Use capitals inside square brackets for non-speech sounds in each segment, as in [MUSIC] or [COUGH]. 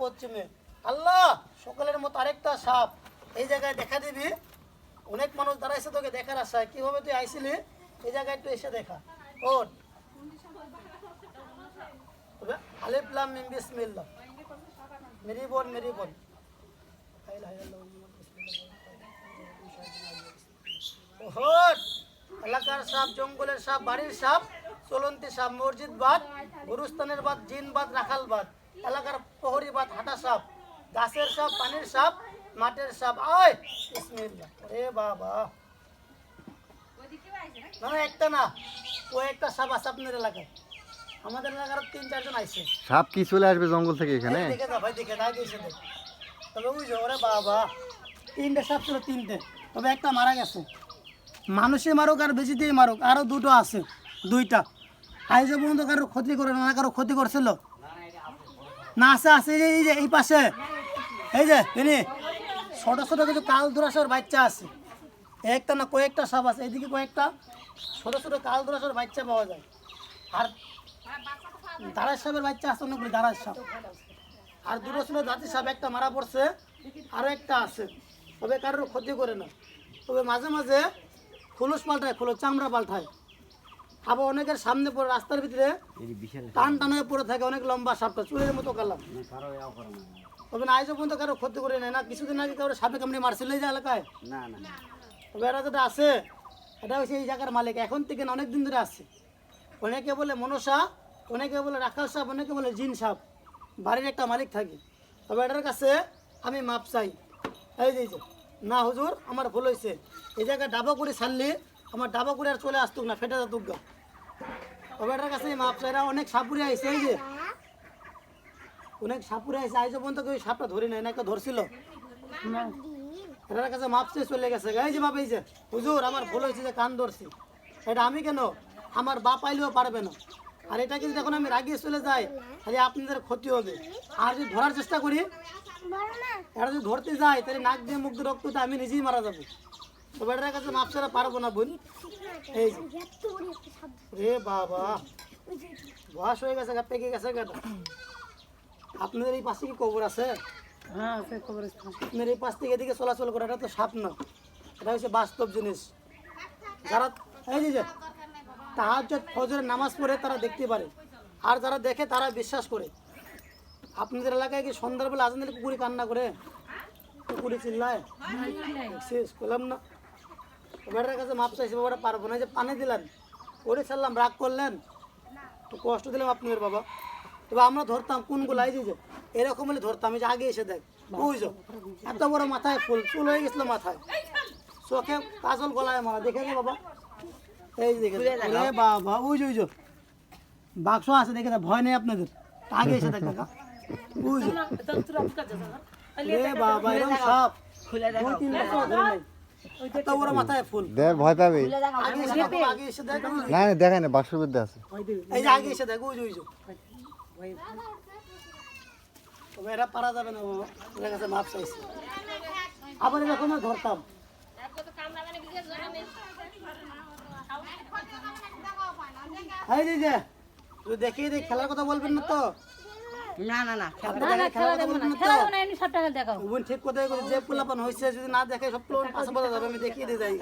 পশ্চিমে। আল্লাহ, সকালের মতো আরেকটা সাপ। এই জায়গায় দেখা দিবি, অনেক মানুষ দাঁড়াইছে তোকে দেখার আশায়। কীভাবে তুই এই জায়গায় একটু এসে দেখা। এলাকার সাপ, জঙ্গলের সাপ, বাড়ির সাপ, চলন্তি সাপ, মসজিদ বাদ, গুরুস্থানের বাদ, জিন বাদ, রাখাল বাদ। এলাকার প্রহরী বাদ হাঁটা সাপ গাছের সাপ পানির সাপ মাঠের সাপ। আয়! বিসমিল্লাহ। রে বাবা। না না, একটা না। ও একটা সাপ আছে আপনার এলাকায়। আমাদের এলাকার তিন চারজন আইছে। সাপ কি চলে আসবে জঙ্গল থেকে এখানে? দেখে যা ভাই দেখে যা আগে দেখ। তবে বুঝো ওরে বাবা। তিনটে সাপ ছিল তিনটে। তবে একটা মারা গেছে। মানুষে মারুক আর বেশি দিয়ে মারুক। আরও দুটো আছে দুইটা। আইজে পর্যন্ত কারও ক্ষতি করে না কারও ক্ষতি করছিল। না, আছে আছে, এই যে, এই পাশে। এই যে তিনি ছোট ছোট কিছু কাল দুরাসর বাচ্চা আছে। একটা না কয়েকটা সাপ আছে এইদিকে কয়েকটা। ছোট ছোট কাল দুরাসর বাচ্চা পাওয়া যায়। আর দাঁড়ার সাপের বাচ্চা আছে, অনেকগুলি দাঁড়ার সাপ। আর দুটো ছিল জাতি সাপ, একটা মারা পড়ছে আরও একটা আছে। তবে কারোর ক্ষতি করে না। তবে মাঝে মাঝে খুলুস পাল্টায় খুলো চামড়া পাল্টায়। আবার অনেকের সামনে পড়ে রাস্তার ভিতরে টান টান হয়ে পড়ে থাকে অনেক লম্বা সাপটা চুলের মতো কালা তবে না আজও পর্যন্ত কারও ক্ষতি করে নেয় না কিছুদিন আগে কারও সাপে কামড়ে মারছিল এই এলাকায়? না না তবে এটা যেটা আছে এটা হচ্ছে এই জায়গার মালিক এখন থেকে না অনেক দিন ধরে আছে। অনেকে বলে মনসা অনেকে বলে রাখাল সাপ অনেকে বলে জিন সাপ বাড়ির একটা মালিক থাকে। তবে এটার কাছে আমি মাপ চাই। এই যে, না হুজুর আমার ভুল হয়েছে এই জায়গায় ডাবা করে ছাড়লে আমার ডাবা করে আর চলে আসতুক না ফেটে যাতুক গা। কাছে মাপ চাই এরা অনেক সাপুরে আইছে এই যে। অনেক সাপুরে আইছে আইজ পর্যন্ত কেউ সাপটা ধরে নেয় না একটা ধরছিল। এটার কাছে মাপ চেয়ে চলে গেছে। এই যে বাপ এই যে হুজুর আমার ভুল হয়েছে যে কান ধরছি। এটা আমি কেন? আমার বাপ আইলেও পারবে না। আর এটা কিন্তু যখন আমি রাগিয়ে চলে যাই তাহলে আপনাদের ক্ষতি হবে। আর যদি ধরার চেষ্টা করি এটা যদি ধরতে যাই তাহলে নাক দিয়ে মুখ দিয়ে রক্ত আমি নিজেই মারা যাব। তবে এটার কাছে মাপ ছাড়া পারব না বোন। এই রে বাবা। বয়স হয়ে গেছে গা পেকে গেছে আপনাদের এই পাশে কি কবর আছে? হ্যাঁ আছে কবরস্থান আপনার এই পাশ থেকে এদিকে চলাচল করে এটা তো সাপ না। এটা হচ্ছে বাস্তব জিনিস। যারা এই যে- তাহার যে ফজরের নামাজ পড়ে তারা দেখতে পারে। আর যারা দেখে তারা বিশ্বাস করে। আপনাদের এলাকায় কি সন্ধ্যাবেলা আজান দিলে কুকুরি কান্না করে? কুকুরি চিল্লায়। শেষ করলাম না। ওটার কাছে মাপ চাইছে বাবারা পারব না যে পানি দিলেন ওরে ছাড়লাম রাগ করলেন। তো কষ্ট দিলাম আপনার বাবা। তবে আমরা ধরতাম কোনগুলো এই যে এরকম হলে ধরতাম এই যে আগে এসে দেখ বুঝছ? এত বড় মাথায় ফুল ফুল হয়ে গেছিল মাথায়। চোখে কাজল গলায় মারা দেখে যে বাবা? এই দেখে। বাবা বুঝো বুঝো বাক্স আছে দেখে যা, ভয় নেই আপনাদের। আগে এসে দেখ কাকা। বুঝো বাবা এরকম সাপ দুই তিন দেখ ভয় পাবে। না না দেখায় না বাক্সের মধ্যে আছে এই যে আগে এসে দেখ বুঝো বুঝো তবে এরা পারা যাবে না বাবা। কাছে মাপ চাইছে। আবার এরকম ধরতাম। এই যে যে তুই দেখে দেখ খেলার কথা বলবেন না তো। না না না কথা বলবেন না খেলা এমনি সব টাকা দেখাও। ঠিক বলে যে পোলাপান হয়েছে যদি না দেখে সব পোলাপান পাশে বলা যাবে আমি দেখিয়ে দিয়ে যাই।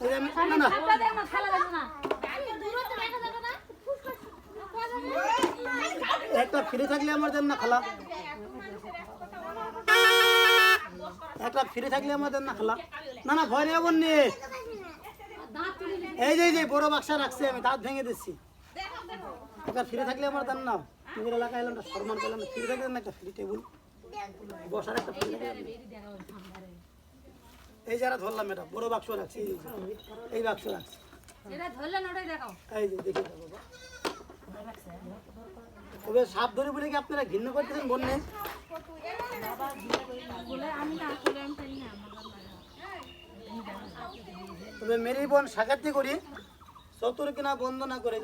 এই যে আমি- না না একটা ফ্রি থাকলে আমার দেন না খালা। একটা ফ্রি থাকলে আমার দেন না খালা। না না ভয় নেই বোন এই যে এই যে বড় বাক্সা রাখছি আমি দাঁত ভেঙে দিচ্ছি। একটা ফ্রি থাকলে আমার দেন না নিজের এলাকায় এলাম একটা সম্মান পেলাম ফ্রি থাকলে না একটা ফ্রি টেবিল বসার একটা ফ্রি এই যারা ধরলাম এটা বড় বাক্স রাখছি এই বাক্স রাখছি এটা ধরলে ওটাই দেখাও এই যে দেখি তো বাবা তবে সাপ ধরে বলে কি আপনারা ঘৃণা করতেছেন বন্যে তবে মেরি বোন সাক্ষাৎ করি চতুর কিনা বন্ধ না করে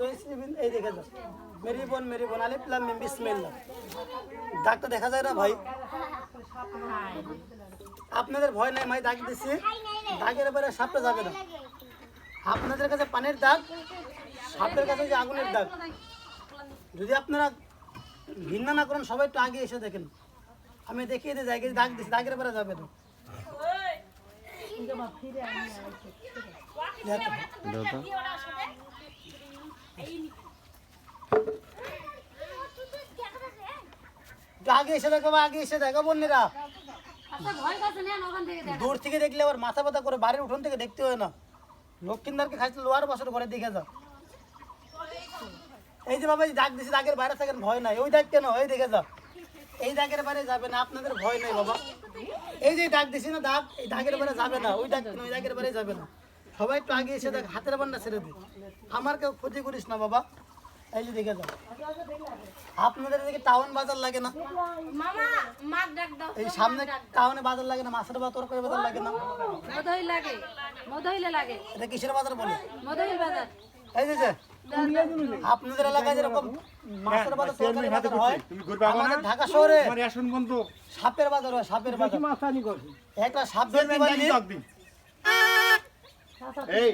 এই দেখে যাও মেরি বোন মেরি বোন আলিফলাম মিম, বিসমিল্লাহ। ডাকটা দেখা যায় না ভাই। আপনাদের ভয় নাই মাই দাগ দিচ্ছি দাগের এবারে সাপটা যাবে না। আপনাদের কাছে পানির দাগ, সাপের কাছে যে আগুনের দাগ। যদি আপনারা ঘৃণা না করুন, সবাই একটু আগে এসে দেখেন। আমি দেখিয়ে দিই জায়গায় দাগ দিচ্ছি দাগের পরে যাবে না। দেখো। আগে এসে দেখো আগে এসে দেখো বন্যেরা আচ্ছা দূর থেকে দেখলে আবার মাথা ব্যথা করে বাড়ির উঠোন থেকে দেখতে হয় না। লক্ষ্মীন্দারকে খাইছিল লোয়ার বছর দেখে যাও এই যে বাবা দাগ দিছে দাগের বাইরে থাকেন ভয় নাই। ওই দাগ কেন? ওই দেখে যাও এই দাগের বাইরে যাবে না আপনাদের ভয় নাই বাবা। এই যে দাগ দিছি না দাগ এই দাগের বাইরে যাবে না ওই দাগ ওই দাগের বাইরে যাবে না। সবাই একটু আগে এসে দেখ হাতের বান্না ছেড়ে দে। আমার কেউ ক্ষতি করিস না বাবা। এই দেখে যাও। আপনাদের এদিকে টাউন বাজার লাগে না? মামা মাক ডাক দাও এই সামনে টাউনে বাজার লাগে না? মাছের বাজার তরকারি বাজার লাগে না? মধুই লাগে মধুইলে লাগে। এটা কিসের বাজার বলে? মধুই বাজার। এই যে যে, আপনাদের এলাকায় যেরকম মাছের বাজার তরকারি বাজার হয় আমাদের ঢাকা শহরে রেশন সাপের বাজার হয় সাপের বাজার। একটা সাপ ধরতে পারলি এই।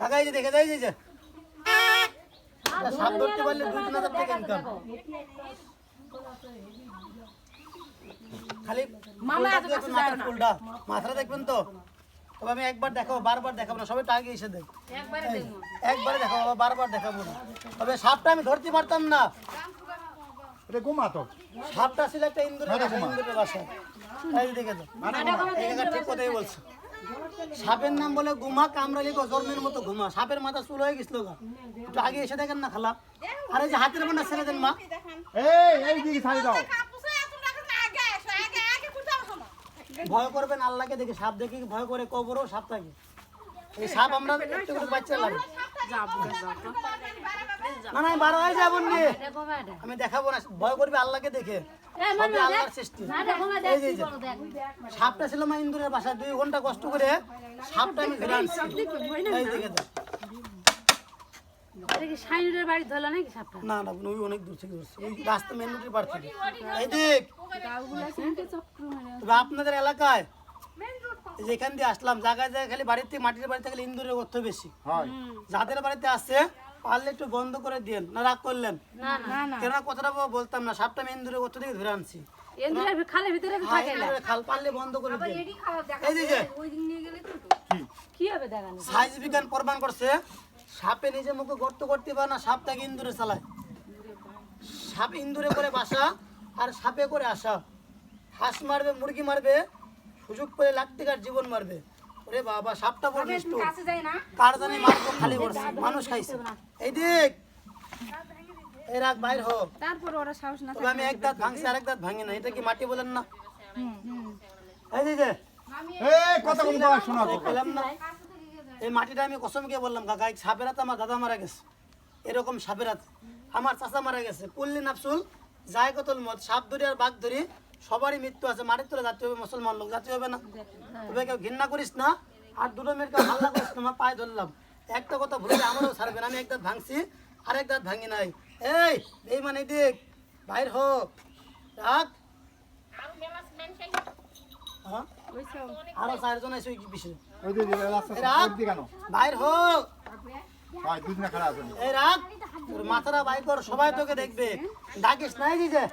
কাকা এই যে দেখে যাই যে। সাপ ধরতে পারলে দুই তিন হাজার টাকা ইনকাম খালি মামা ফুলটা দেখবেন, মাথাটা তো? তবে আমি একবার দেখাবো বারবার দেখাবো না সবাই আগে এসে দেখ একবারে দেখাবো। বারবার দেখাবো না। তবে সাপটা আমি ধরতে পারতাম না। এটা গোমা তো। সাপটা ছিল একটা ইন্দুরের বাসা ইন্দুরের বাসা। দেখে তো ঠিক কথাই বলছে। সাপের নাম বলে গুমা কামড়ালি গজর্মের মতো ঘুমা। সাপের মাথা চুল হয়ে গেছিল গা। একটু আগে এসে দেখেন না খালা। আর এই যে হাতের বান্না ছেড়ে দেন মা। এই দিকে দাও। ভয় করবেন আল্লাহকে দেখে, সাপ দেখে ভয় করে কবরও সাপ থাকে? এই সাপ আমরা একটু বাচ্চা লাগে। না না, বারো হয়ে আমি দেখাবো না, ভয় করবে আল্লাহকে দেখে। এই সবই মামা দেখ। আল্লাহর সৃষ্টি। না দেখো মা দেখ এই যে, কি এই যে। বলো দেখ। সাপটা ছিল মা ইন্দুরের বাসায় দুই ঘণ্টা কষ্ট করে সাপটা আমি ঘুরে আনছি। না না ওই অনেক দূর থেকে ধরছে। ওই রাস্তা মেন রুটের পার থেকে এই দিক তবে আপনাদের এলাকায় যেখান দিয়ে আসলাম জায়গায় জায়গায় খালি বাড়িতে মাটির বাড়িতে খালি ইন্দুরের অর্থ বেশি। হয়। যাদের বাড়িতে আসছে পারলে একটু বন্ধ করে দিন না রাগ করলেন? না না। না কেন কথাটা বলতাম না সাপটা আমি ইন্দুরের অর্থ থেকে ধরে আনছি? খালের ভিতরে খাল পারলে বন্ধ করে দিন এই যে যে। কি? হবে দেখানো? সাইজ বিজ্ঞান প্রমাণ করছে সাপে নিজে মুখে গর্ত করতে পারে না সাপ তাকে ইন্দুরে চালায়? সাপ ইন্দুরে করে বাসা আর সাপে করে আসা। হাঁস মারবে মুরগি মারবে সুযোগ পেলে লাখ টাকার জীবন মারবে। ওরে বাবা সাপটা বড় কাছে যাই না। কার জানি মারবো খালি করছে। মানুষ খাইছে। এই দিক এই রাখ বাইর হোক তারপর ওরা সাহস না তবে আমি এক দাঁত ভাঙছি আরেক দাঁত ভাঙি না। এটা কি মাটি বলেন না? এই যে এই কথা বলি বাবা শোনা তো পেলাম না। এই মাটিটা আমি কসমকে বললাম কাকা এই সাপের হাতে আমার দাদা মারা গেছে। এরকম সাপের। হাতে আমার চাচা মারা গেছে। কুল্লি নাফসুল যায় কতল মত সাপ ধরি আর বাঘ ধরি সবারই মৃত্যু আছে মাটির তোলা জাতি হবে মুসলমান লোক জাতি হবে না। তবে কেউ ঘৃণা করিস না আর দুটো মেয়ের কেউ হাল্লা করিস না আমার পায়ে ধরলাম। একটা কথা ভুলে আমারও ছাড়বে না আমি এক দাঁত ভাঙছি আর এক দাঁত ভাঙি নাই। এই এই মানে দেখ বাইর হোক রাখ। হ্যাঁ? আরও চারজন আছে দিকে কেন বাইর এই রাত তোর কর সবাই তোকে দেখবে। ডাকিস নাই দিছে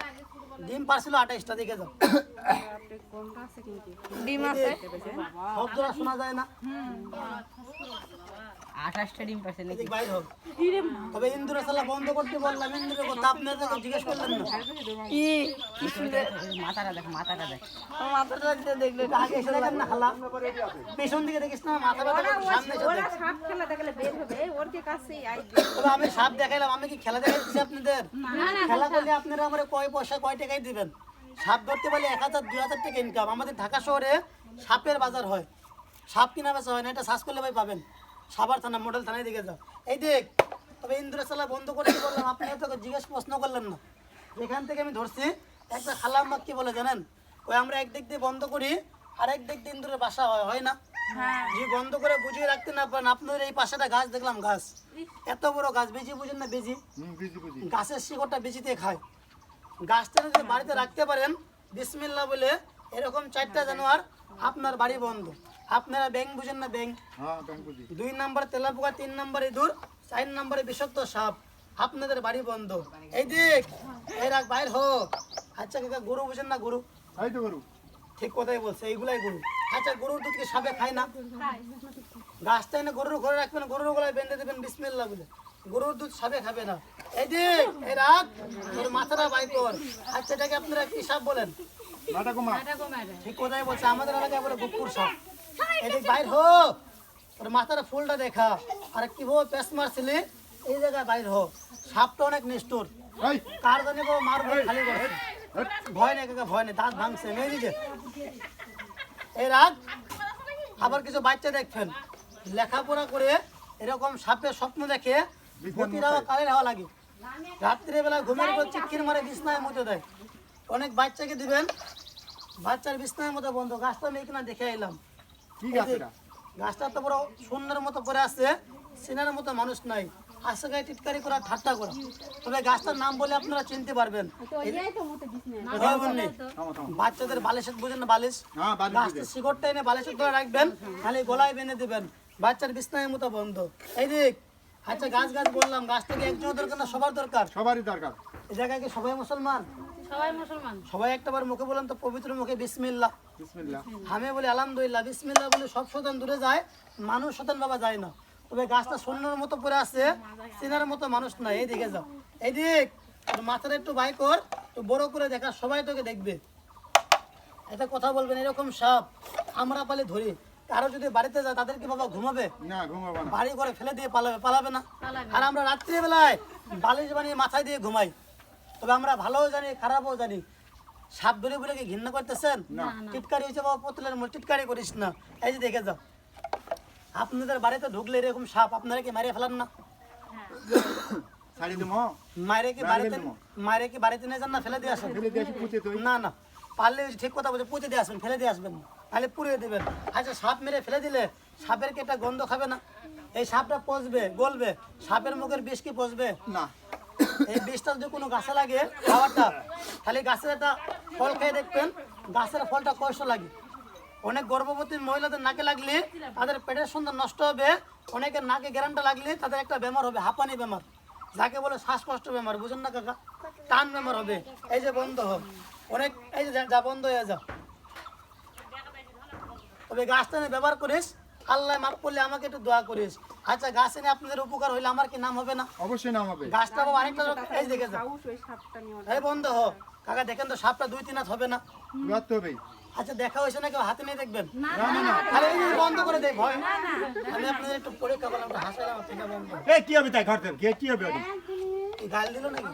ডিম পারছিল আঠাইশটা দিকে যাও। [COUGHS] ডিম আছে? শব্দটা শোনা যায় না। আঠাশটা ডিম হোক। তবে ইন্দুরে সালা বন্ধ করতে বললাম ইন্দুরের কথা আপনার তো জিজ্ঞেস করলেন না। মাথাটা দেখ মাথাটা দেখ। একটু আগে এসে দেখেন না খালা। পেছন দিকে দেখিস না মাথা ব্যথা সামনে এসে দেখ। সাপ খেলা দেখলে বের হবে ওর কে কাছে তবে আমি সাপ দেখাইলাম আমি কি খেলা দেখাইছি আপনাদের? খেলা করলে আপনারা আমার কয় পয়সা কয় টাকাই দিবেন? সাপ ধরতে পারলে এক হাজার দুই হাজার টাকা ইনকাম আমাদের ঢাকা শহরে সাপের বাজার হয়। সাপ কিনা বেচা হয় না এটা সার্চ করলে ভাই পাবেন। সাবার থানা মডেল থানায় দিকে যাও। এই দেখ তবে ইন্দ্রশালা বন্ধ করতে বললাম আপনি তো জিজ্ঞেস প্রশ্ন করলেন না। যেখান থেকে আমি ধরছি একটা খালাম্মা কি বলে জানেন? ওই আমরা এক দিক দিয়ে বন্ধ করি আর এক দিক দিয়ে ইন্দুরের বাসা হয় হয় না? যে বন্ধ করে বুঝিয়ে রাখতে না পারেন আপনাদের এই পাশেটা গাছ দেখলাম গাছ। এত বড় গাছ বেজি বুঝেন না বেজি? গাছের শিকড়টা বেজিতে খায়। গাছটা যদি বাড়িতে রাখতে পারেন বিসমিল্লা বলে এরকম চারটা জানোয়ার আপনার বাড়ি বন্ধ। আপনারা ব্যাংক বুঝেন না হ্যাঁ ব্যাংক দুই নম্বর তেলাপোকা তিন নম্বর ইঁদুর চার নম্বরে বিষাক্ত সাপ। আপনাদের বাড়ি বন্ধ। এই দিক এই রাখ বাইর হোক আচ্ছা কাকা গরু বুঝেন না গরু? গরু। ঠিক কথাই বলছে এইগুলাই গরু। আচ্ছা গরুর দুধকে সাপে খায় না? গাছটা এনে গরুর ঘরে রাখবেন গরুর গলায় বেঁধে দেবেন বিসমিল্লা বলে। গরুর দুধ সাপে খাবে না। এই দিক এই রাখ তোর মাথাটা বাই কর। আচ্ছা এটাকে আপনারা কি সাপ বলেন? ঠিক কথাই বলছে আমাদের এলাকায় বলে গুপুর সাপ। এদিক বাইর হো। তোর মাথার ফুলটা দেখা। আর কি হো পেস মারছিলি? এই জায়গায় বাইর হো। সাপটা অনেক নিষ্ঠুর। এই। কার জানি গো মারবো খালি করছে? হট। ভয় নেই কাকা ভয় নেই। দাঁত ভাঙছে নেই দিকে। এই রাত আবার কিছু বাচ্চা দেখছেন লেখাপড়া করে এরকম সাপের স্বপ্ন দেখে হাওয়া কালের হাওয়া লাগে। রাত্রে বেলা ঘুমের উপর চিৎকির মারে বিছনায় মতো দেয়। অনেক বাচ্চাকে দিবেন। বাচ্চার বিছনায় মতো বন্ধ। গাছটা নেই কিনা দেখে এলাম কি গাছ এটা? গাছটা তো বড় শূন্যের মতো পড়ে আছে সিনার মতো মানুষ নাই। আসে গায়ে টিটকারি করা ঠাট্টা করা। তবে গাছটার নাম বলে আপনারা চিনতে পারবেন। থামো বাচ্চাদের বালিশের বুঝেন না বালিশ? হ্যাঁ গাছটা শিকড়টা এনে বালিশের ধরে রাখবেন খালি গলায় বেঁধে দিবেন। বাচ্চার বিছনায় মতো বন্ধ। এই দিক। আচ্ছা গাছ গাছ বললাম গাছটাকে একজনের দরকার না সবার দরকার। সবারই দরকার। এই জায়গায় কি সবাই মুসলমান? সবাই মুসলমান। সবাই একটাবার মুখে বলেন তো পবিত্র মুখে বিসমিল্লাহ। বিসমিল্লাহ। আমি বলি আলহামদুলিল্লাহ বিসমিল্লাহ বলে সব শতান দূরে যায় মানুষ শতান বাবা যায় না। তবে গাছটা শূন্যর মতো পড়ে আছে চিনার মতো মানুষ না এইদিকে যাও। এইদিক তোর মাথাটা একটু বাই কর একটু বড় করে দেখা সবাই তোকে দেখবে। এটা কথা বলবেন এরকম সাপ আমরা পালে ধরি। কারও যদি বাড়িতে যায় তাদের কি বাবা ঘুমাবে? না ঘুমাবো না। বাড়ি করে ফেলে দিয়ে পালাবে পালাবে না। আর আমরা রাত্রিবেলায় বালিশ বানিয়ে মাথায় দিয়ে ঘুমাই। তবে আমরা ভালোও জানি খারাপও জানি। সাপ ধরে বলে কি ঘৃণা করতেছেন? টিটকারি হয়েছে বাবা পুতুলের মূল টিটকারি করিস না। এই যে দেখে যাও। আপনাদের বাড়িতে ঢুকলে এরকম সাপ আপনারা কি মারিয়ে ফেলান না? শাড়ি কি বাড়িতে দেবো। কি বাড়িতে নিয়ে যান না ফেলে দিয়ে আসেন? ফেলে দিয়ে আসি পুঁতে তুই। না না। পারলে ঠিক কথা বলছে পুঁতে দিয়ে আসবেন ফেলে দিয়ে আসবেন। না তাহলে পুড়িয়ে দেবেন। আচ্ছা সাপ মেরে ফেলে দিলে সাপের কি একটা গন্ধ খাবে না? এই সাপটা পচবে গলবে। সাপের মুখের বিষ কি পচবে? না। এই যদি কোনো গাছে লাগে, খাবারটা, তাহলে গাছের একটা ফল খেয়ে দেখবেন, গাছের ফলটা কষ্ট লাগে। অনেক গর্ভবতী মহিলাদের নাকে লাগলে তাদের পেটের সুন্দর নষ্ট হবে, অনেকের নাকে গ্যারান্টা লাগলে তাদের একটা বেমার হবে, হাঁপানি বেমার। যাকে বলে শ্বাসকষ্ট বেমার, বুঝুন না কাকা? টান বেমার হবে। এই যে বন্ধ হোক অনেক, এই যে যা- বন্ধ হয়ে যা। তবে গাছটা ব্যবহার করিস আল্লাহ মাফ করলে আমাকে একটু দোয়া করিস। আচ্ছা গাছ এনে আপনাদের উপকার হইলে আমার কি নাম হবে না? অবশ্যই নাম হবে। গাছটা বাবা আরেকটা লোক- এই দেখে যা এই বন্ধ হোক কাকা দেখেন তো সাপটা দুই তিন হাত হবে না। রাখতে হবে। আচ্ছা দেখা হয়েছে না কেউ? হাতে নিয়ে দেখবেন? আরে এই বন্ধ করে দেখ ভয়। আমি আপনাদের একটু পরীক্ষা করলাম হাসালাম ঠিক আছে বন্ধ। এ কি হবে তাই? ঘর থেকে? কি হবে গাল দিল নাকি?